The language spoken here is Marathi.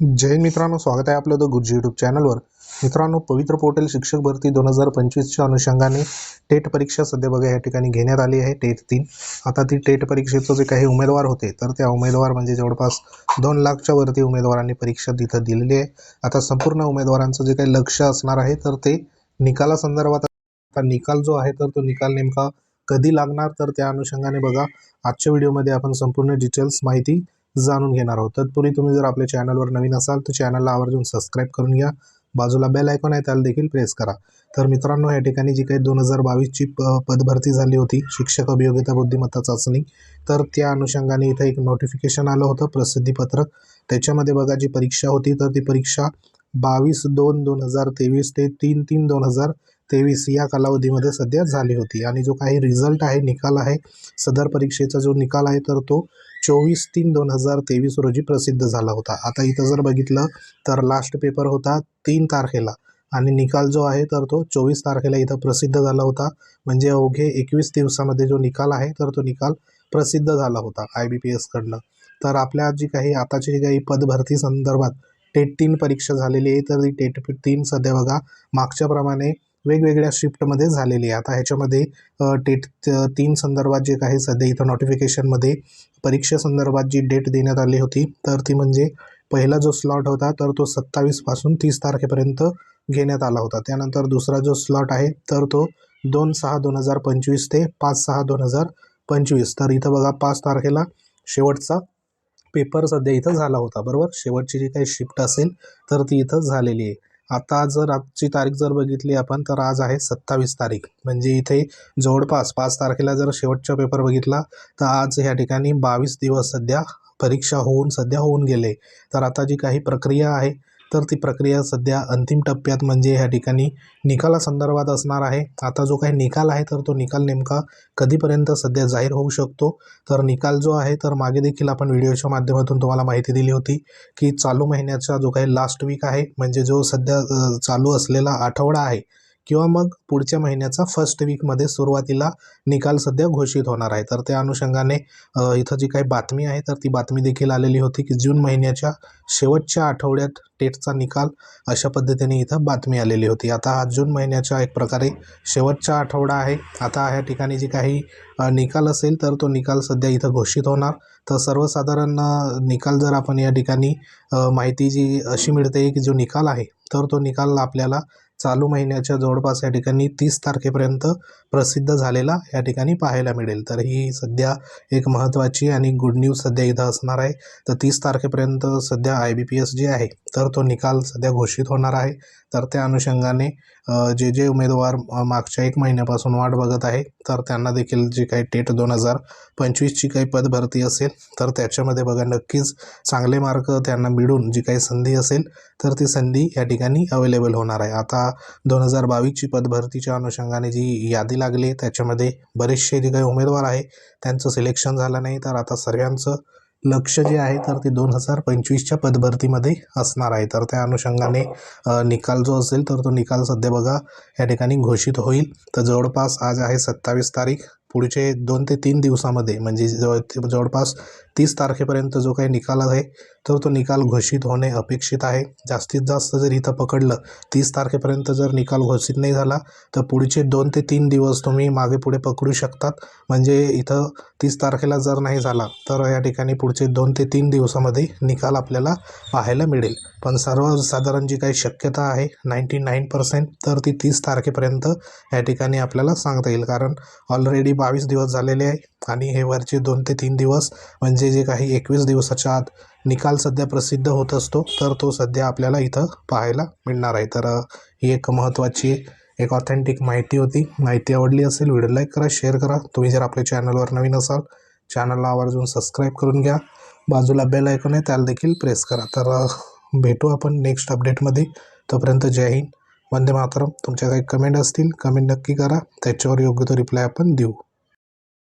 जय मित्रांनो स्वागत आहे आपलं द गुरुजी यूट्यूब चॅनलवर मित्रांनो पवित्र पोर्टल शिक्षक भरती दोन हजार पंचवीसच्या अनुषंगाने टेट परीक्षा सध्या बघा या ठिकाणी घेण्यात आली आहे टेट तीन. आता ती टेट परीक्षेचं जे काही उमेदवार होते तर त्या उमेदवार म्हणजे जवळपास दोन लाखच्या वरती उमेदवारांनी परीक्षा तिथं दिलेली आहे. आता संपूर्ण उमेदवारांचं जे काही लक्ष असणार आहे तर ते निकालासंदर्भात आता निकाल जो आहे तर तो निकाल नेमका कधी लागणार तर त्या अनुषंगाने बघा. आजच्या व्हिडिओमध्ये आपण संपूर्ण डिटेल्स माहिती जाणून घेणार आहोत. तत्पूर्वी तुम्ही जर आपल्या चॅनलवर नवीन असाल तर चॅनलला आवर्जून सबस्क्राईब करून घ्या. बाजूला बेल आयकॉन आहे त्याला देखील प्रेस करा. तर मित्रांनो या ठिकाणी जी काही दोन हजार बावीसची प पदभरती झाली होती शिक्षक अभियोगिता बुद्धिमत्ता चाचणी तर त्या अनुषंगाने इथं एक नोटिफिकेशन आलं होतं प्रसिद्धीपत्रक. त्याच्यामध्ये बघा जी परीक्षा होती तर ती परीक्षा बावीस दोन दोन हजार तेवीस ते तीन तीन दोन हजार तेवीस या कालावधीमध्ये सध्या झाली होती. आणि जो काही रिझल्ट आहे निकाल आहे सदर परीक्षेचा जो निकाल आहे तर तो चोवीस तीन दोन हजार तेवीस रोजी प्रसिद्ध झाला होता. आता इथं जर बघितलं तर लास्ट पेपर होता तीन तारखेला. आणि निकाल जो आहे तर तो चोवीस तारखेला इथं प्रसिद्ध झाला होता. म्हणजे अवघे एकवीस दिवसामध्ये जो निकाल आहे तर तो निकाल प्रसिद्ध झाला होता आय बी पी एसकडनं तर आपल्या जी काही आताची जी काही पदभरती संदर्भात टेट तीन परीक्षा झालेली आहे तर ती टेट तीन सध्या बघा मागच्याप्रमाणे वेगवेगळ्या शिफ्टमध्ये झालेली आहे. आता ह्याच्यामध्ये डेट टेट तीन संदर्भात जे काही सध्या इथं नोटिफिकेशनमध्ये परीक्षेसंदर्भात जी डेट देण्यात आली होती तर ती म्हणजे पहिला जो स्लॉट होता तर तो सत्तावीसपासून तीस तारखेपर्यंत घेण्यात आला होता. त्यानंतर दुसरा जो स्लॉट आहे तर तो दोन सहा दोन हजार पंचवीस ते पाच सहा दोन हजार पंचवीस. तर इथं बघा पाच तारखेला शेवटचा पेपर सध्या इथं झाला होता बरोबर? शेवटची जी काही शिफ्ट असेल तर ती इथं झालेली आहे. आता जर आजची तारीख जर बघितली आपण तर आज आहे सत्तावीस तारीख. म्हणजे इथे जवळपास पाच तारखेला जर शेवटचा पेपर बघितला तर आज ह्या ठिकाणी बावीस दिवस सध्या परीक्षा होऊन सध्या होऊन गेले. तर आता जी काही प्रक्रिया आहे तर ती प्रक्रिया सध्या अंतिम टप्प्यात म्हणजे ह्या ठिकाणी निकालासंदर्भात असणार आहे. आता जो काही निकाल आहे तर तो निकाल नेमका कधीपर्यंत सध्या जाहीर होऊ शकतो? तर निकाल जो आहे तर मागे देखील आपण व्हिडिओच्या माध्यमातून तुम्हाला माहिती दिली होती की चालू महिन्याचा जो काही लास्ट वीक आहे म्हणजे जो सध्या चालू असलेला आठवडा आहे किंवा मग पुढच्या महिन्याचा फर्स्ट वीकमध्ये सुरुवातीला निकाल सध्या घोषित होणार आहे. तर त्या अनुषंगाने इथं जी काही बातमी आहे तर ती बातमी देखील आलेली होती की जून महिन्याच्या शेवटच्या आठवड्यात टेटचा निकाल अशा पद्धतीने इथं बातमी आलेली होती. आता हा जून महिन्याच्या एक प्रकारे शेवटचा आठवडा आहे. आता ह्या ठिकाणी जी काही निकाल असेल तर तो निकाल सध्या इथं घोषित होणार. तर सर्वसाधारण निकाल जर आपण या ठिकाणी माहिती जी अशी मिळते की जो निकाल आहे तर तो निकाल आपल्याला चालू महिन्याच्या जवळपास या ठिकाणी तीस तारखेपर्यंत प्रसिद्ध झालेला या ठिकाणी पाहायला मिळेल. तर ही सध्या एक महत्त्वाची आणि गुड न्यूज सध्या इथं असणार आहे. तर तीस तारखेपर्यंत सध्या आय बी पी एस जे आहे तर तो निकाल सध्या घोषित होणार आहे. तर त्या अनुषंगाने जे जे उमेदवार मागच्या एक महिन्यापासून वाट बघत आहे तर त्यांना देखील जे काही टेट दोन हजार पंचवीसची काही पदभरती असेल तर त्याच्यामध्ये बघा नक्कीच चांगले मार्क त्यांना मिळून जी काही संधी असेल तर ती संधी या ठिकाणी अवेलेबल होणार आहे. आता दोन हजार बावीसची पदभरतीच्या अनुषंगाने जी यादी लागली त्याच्यामध्ये बरेचसे जे काही उमेदवार आहे त्यांचं सिलेक्शन झालं नाही तर आता सर्वांचं लक्ष जे आहे तर ते दोन हजार पंचवीसच्या पदभरतीमध्ये असणार आहे. तर त्या अनुषंगाने निकाल जो असेल तर तो निकाल सध्या बघा या ठिकाणी घोषित होईल. तर जवळपास आज आहे सत्तावीस तारीख. पुढचे दोन ते तीन दिवसामध्ये म्हणजे जवळ जवळपास तीस तारखेपर्यंत जो काही निकाल आहे तर तो निकाल घोषित होणे अपेक्षित आहे. जास्तीत जास्त जर इथं पकडलं तीस तारखेपर्यंत जर निकाल घोषित नाही झाला तर पुढचे दोन ते तीन दिवस तुम्ही मागे पुढे पकडू शकतात. म्हणजे इथं तीस तारखेला जर नाही झाला तर या ठिकाणी पुढचे दोन ते तीन दिवसामध्ये निकाल आपल्याला पाहायला मिळेल. पण सर्वसाधारण जी काही शक्यता आहे नाईंटी नाईन पर्सेंट तर ती तीस तारखेपर्यंत या ठिकाणी आपल्याला सांगता येईल. कारण ऑलरेडी बावीस दिवस झालेले आहे आणि हे वरचे दोन ते तीन दिवस म्हणजे जे काही एकवीस दिवसाच्या आत निकाल सध्या प्रसिद्ध होत असतो तर तो सध्या आपल्याला इथं पाहायला मिळणार आहे. तर ही एक महत्त्वाची एक ऑथेंटिक माहिती होती. माहिती आवडली असेल व्हिडिओ लाईक करा शेअर करा. तुम्ही जर आपल्या चॅनलवर नवीन असाल चॅनलला आवर्जून सबस्क्राईब करून घ्या. बाजूला बेल ऐकून आहे त्याला देखील प्रेस करा. तर भेटू आपण नेक्स्ट अपडेटमध्ये तोपर्यंत जय हिंद. वंदे मातरम. तुमच्या काही कमेंट असतील कमेंट नक्की करा. त्याच्यावर योग्य तो रिप्लाय आपण देऊ.